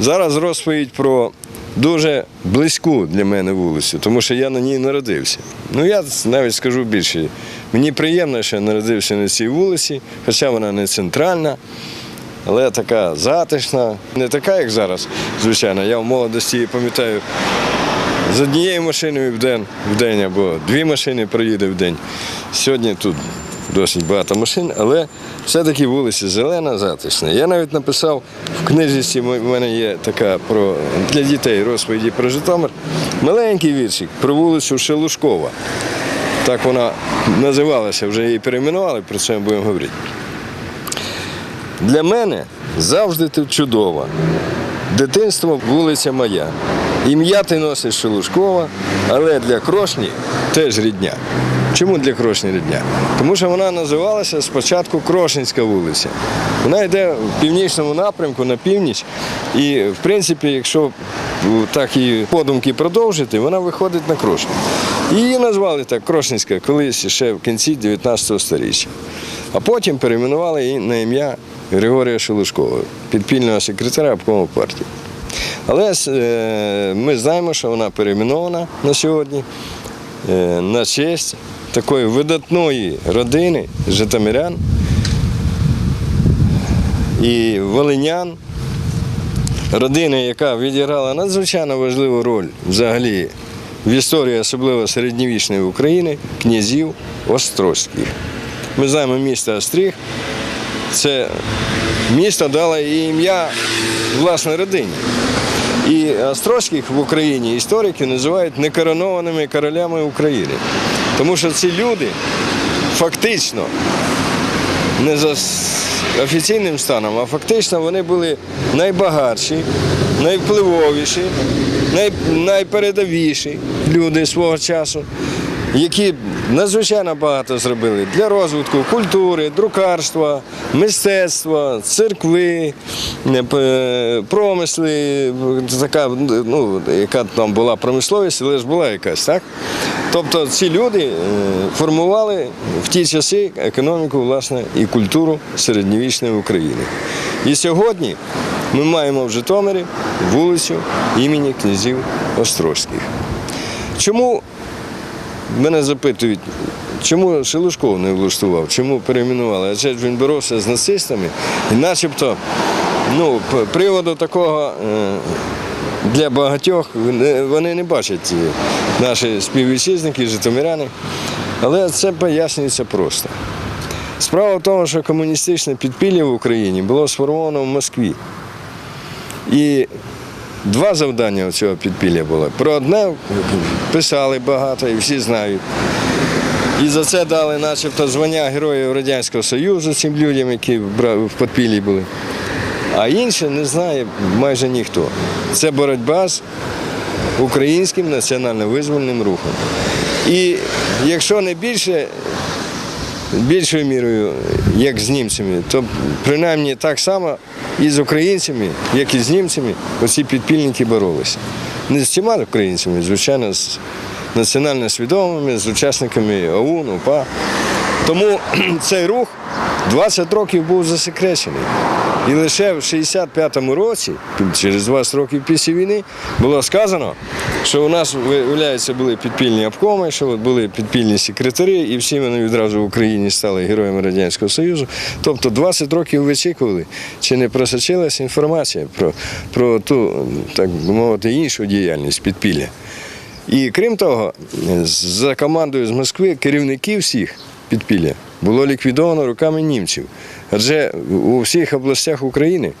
Зараз розповідь про дуже близьку для мене вулицю, тому що я на ній народився. Ну я навіть скажу більше. Мені приємно, що я народився на цій вулиці, хоча вона не центральна, але така затишна, не така, як зараз, звичайно. Я в молодості пам'ятаю з однією машиною в день, в день або дві машини проїде в день. Сьогодні тут досить багато машин, але все-таки вулиця зелена, затишна. Я навіть написав в книжці, в мене є така про для дітей розповіді про Житомир, маленький віршик про вулицю Шелушкова. Так вона називалася, вже її перейменували, про це ми будемо говорити. Для мене завжди ти чудова. Дитинство вулиця моя. Ім'я ти носиш Шелушкова, але для крошні теж рідня. Чому для крошні рідня? Тому що вона називалася спочатку Крошинська вулиця. Вона йде в північному напрямку на північ. І, в принципі, якщо так її подумки продовжити, вона виходить на Крошню. Її назвали так Крошинська колись ще в кінці 19 століття. А потім перейменували її на ім'я Григорія Шелушкова, підпільного секретаря обкому партії. Але е, ми знаємо, що вона перейменована на сьогодні е, на честь такої видатної родини житомирян і волинян, родини, яка відіграла надзвичайно важливу роль взагалі в історії, особливо середньовічної України, князів Острозьких. Ми знаємо місто Остріг, це місто дало і ім'я власне родині. І Острозьких в Україні історики називають некоронованими королями України. Тому що ці люди фактично не за офіційним станом, а фактично вони були найбагатші, найвпливовіші, най, найпередовіші люди свого часу, які надзвичайно багато зробили для розвитку культури, друкарства, мистецтва, церкви, е, промисли, така, ну, яка там була промисловість, але ж була якась, так? Тобто ці люди е, формували в ті часи економіку, власне, і культуру середньовічної України. І сьогодні ми маємо в Житомирі вулицю імені князів Острозьких. Чому мене запитують, чому Шелушков не влаштував, чому перейменували? Адже він боровся з нацистами, і начебто ну, приводу такого е, для багатьох вони- не бачать наші співвітчизники, житомиряни. Але це пояснюється просто. Справа в тому, що комуністичне підпілля в Україні було сформовано в Москві. І два завдання цього підпілля було. Про одне писали багато і всі знають. І за це дали начебто звання Героїв Радянського Союзу цим людям, які в підпіллі були. А інше не знає майже ніхто. Це боротьба з українським національно-визвольним рухом. І якщо не більше, більшою мірою, як з німцями, то принаймні так само і з українцями, як і з німцями, оці підпільники боролися. Не з всіма українцями, звичайно, з національно свідомими, з учасниками ОУН, УПА. Тому цей рух 20 років був засекречений. І лише в 65-му році, через 20 років після війни, було сказано, що у нас, виявляється, були підпільні обкоми, що були підпільні секретарі, і всі вони відразу в Україні стали героями Радянського Союзу. Тобто 20 років вичікували, чи не просочилася інформація про, про ту, так би мовити, іншу діяльність підпілля. І крім того, за командою з Москви керівників всіх підпілля було ліквідовано руками німців. Адже у всіх областях України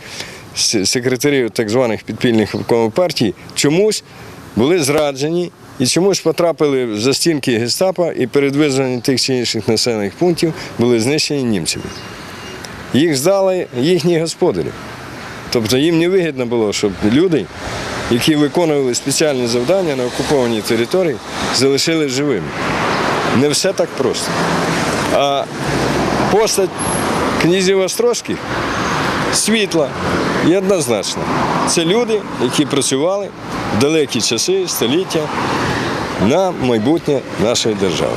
с- секретарі так званих підпільних партій чомусь були зраджені і чомусь потрапили в застінки гестапо і перед визволенням тих чи інших населених пунктів були знищені німцями. Їх здали їхні господарі. Тобто їм не вигідно було, щоб люди, які виконували спеціальні завдання на окупованій території, залишили живими. Не все так просто. А постать князів Острозьких світла і однозначна. Це люди, які працювали в далекі часи, століття на майбутнє нашої держави.